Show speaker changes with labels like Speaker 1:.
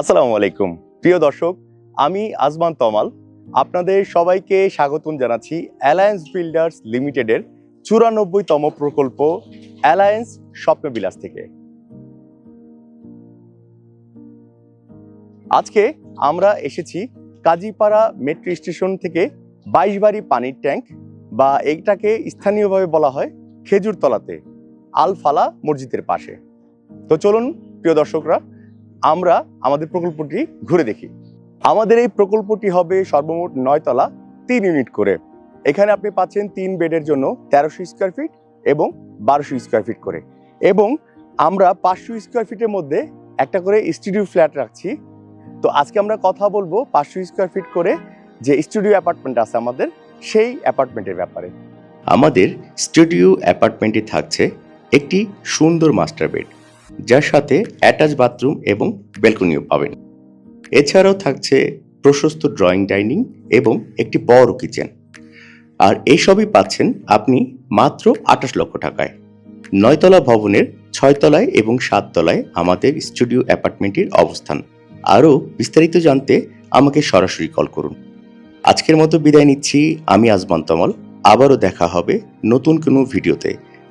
Speaker 1: আসসালামু আলাইকুম। প্রিয় দর্শক, আমি আজমান তমাল। আপনাদের সবাইকে স্বাগতম জানাচ্ছি অ্যালায়েন্স বিল্ডার্স লিমিটেডের চুরানব্বইতম প্রকল্প অ্যালায়েন্স স্বপ্নবিলাস থেকে। আজকে আমরা এসেছি কাজীপাড়া মেট্রো স্টেশন থেকে বাইশবাড়ি পানির ট্যাঙ্ক বা এইটাকে স্থানীয়ভাবে বলা হয় খেজুরতলাতে, আলফালা মসজিদের পাশে। তো চলুন, প্রিয় দর্শকরা আমরা আমাদের প্রকল্পটি ঘুরে দেখি। আমাদের এই প্রকল্পটি হবে সর্বমোট নয়তলা তিন ইউনিট করে। এখানে আপনি পাচ্ছেন তিন বেডের জন্য তেরোশো স্কোয়ার ফিট এবং বারোশো স্কোয়ার ফিট করে। এবং আমরা পাঁচশো স্কোয়ার ফিটের মধ্যে একটা করে স্টুডিও ফ্ল্যাট রাখছি। তো আজকে আমরা কথা বলব পাঁচশো স্কোয়ার ফিট করে যে স্টুডিও অ্যাপার্টমেন্ট আছে আমাদের, সেই অ্যাপার্টমেন্টের ব্যাপারে। আমাদের স্টুডিও অ্যাপার্টমেন্টে থাকছে একটি সুন্দর মাস্টার বেড। যার সাথে অ্যাটাচ বাথরুম এবং ব্যালকনিও পাবেন। এছাড়াও থাকছে প্রশস্ত ড্রয়িং ডাইনিং এবং একটি বড় কিচেন। আর এইসবই পাচ্ছেন আপনি মাত্র আঠাশ লক্ষ টাকায়। নয়তলা ভবনের ছয়তলায় এবং সাততলায় আমাদের স্টুডিও অ্যাপার্টমেন্টের অবস্থান। আরও বিস্তারিত জানতে আমাকে সরাসরি কল করুন। আজকের মতো বিদায় নিচ্ছি, আমি আজমান তমল। আবারও দেখা হবে নতুন কোনো ভিডিওতে।